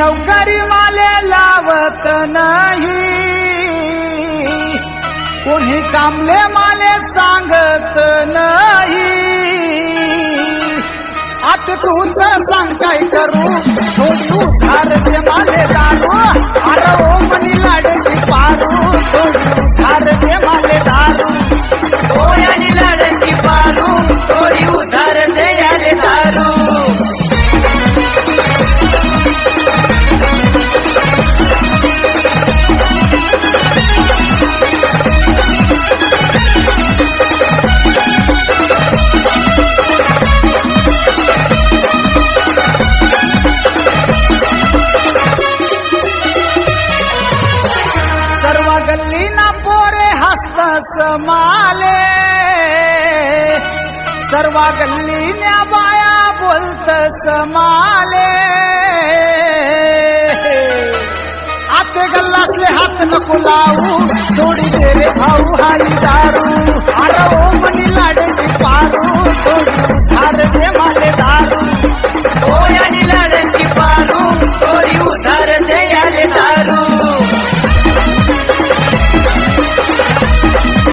नौकरी वाले लावत नाही. कोणी कामले माले सांगत नाही. आता तूच सांगताय करू? तू तू माले गल्ली ना पोरे हस्त समाले गल्ली गल्लीन्या बाया बोलत समाले आते गल्लासले हात नको लावू थोडी देरे भाऊ हाई दारू